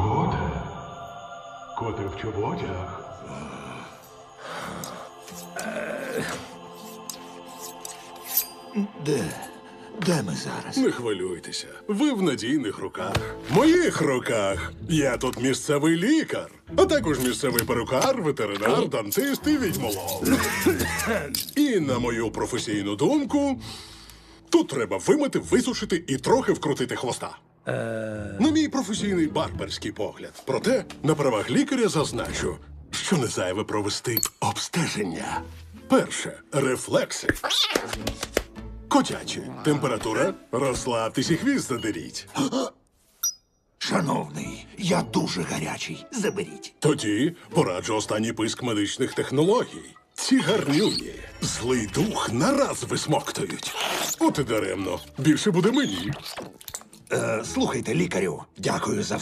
Коте? Коте в чоботях? Де? Де ми зараз? Не хвилюйтеся. Ви в надійних руках. Моїх руках. Я тут місцевий лікар, а також місцевий перукар, ветеринар, дантист і відьмолов. І на мою професійну думку, тут треба вимити, висушити і трохи вкрутити хвоста. На мій професійний барберський погляд. Проте на правах лікаря зазначу, що не зайве провести обстеження. Перше рефлекси. Котячі. Температура. Розслабтесь і хвіст задеріть. Шановний, я дуже гарячий. Заберіть. Тоді пораджу останній писк медичних технологій. Ці гарнюні злий дух нараз висмоктують. От і даремно. Більше буде мені. Е, слухайте, лікарю, дякую за